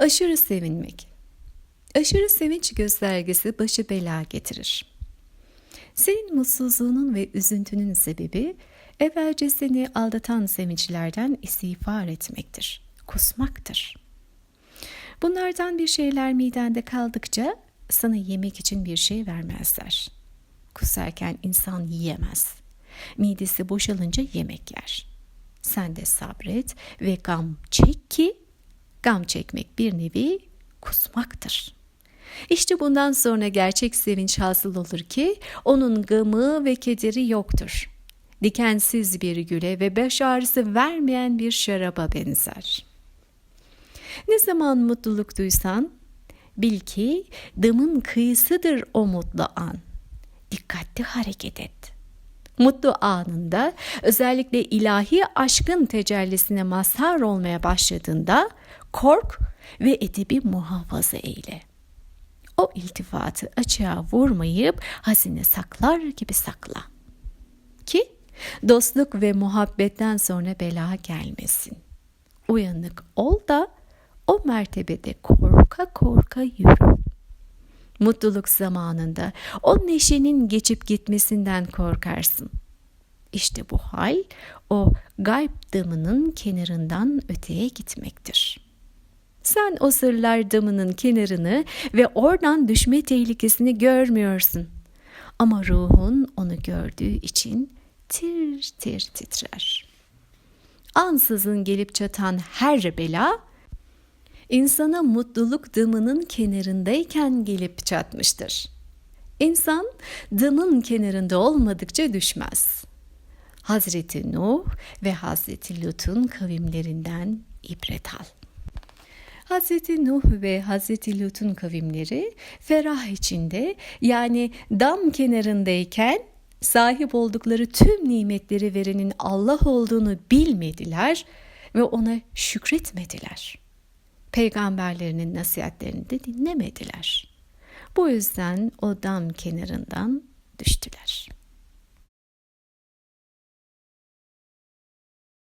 Aşırı sevinmek. Aşırı sevinç göstergesi başı bela getirir. Senin mutsuzluğunun ve üzüntünün sebebi evvelce seni aldatan sevinçlerden istiğfar etmektir, kusmaktır. Bunlardan bir şeyler midende kaldıkça sana yemek için bir şey vermezler. Kusarken insan yiyemez. Midesi boşalınca yemek yer. Sen de sabret ve gam çek ki gam çekmek bir nevi kusmaktır. İşte bundan sonra gerçek sevinç hasıl olur ki onun gamı ve kederi yoktur. Dikensiz bir güle ve baş ağrısı vermeyen bir şaraba benzer. Ne zaman mutluluk duysan bil ki damın kıyısıdır o mutlu an. Dikkatli hareket et. Mutlu anında özellikle ilahi aşkın tecellisine mazhar olmaya başladığında kork ve edebi muhafaza eyle. O iltifatı açığa vurmayıp hazine saklar gibi sakla. Ki dostluk ve muhabbetten sonra bela gelmesin. Uyanık ol da o mertebede korka korka yürü. Mutluluk zamanında o neşenin geçip gitmesinden korkarsın. İşte bu hal o gayb damının kenarından öteye gitmektir. Sen o sırlar damının kenarını ve oradan düşme tehlikesini görmüyorsun. Ama ruhun onu gördüğü için tir tir titrer. Ansızın gelip çatan her bela insana mutluluk dımının kenarındayken gelip çatmıştır. İnsan dımın kenarında olmadıkça düşmez. Hazreti Nuh ve Hazreti Lut'un kavimlerinden ibret al. Hazreti Nuh ve Hazreti Lut'un kavimleri ferah içinde yani dam kenarındayken sahip oldukları tüm nimetleri verenin Allah olduğunu bilmediler ve ona şükretmediler. Peygamberlerinin nasihatlerini de dinlemediler. Bu yüzden o dam kenarından düştüler.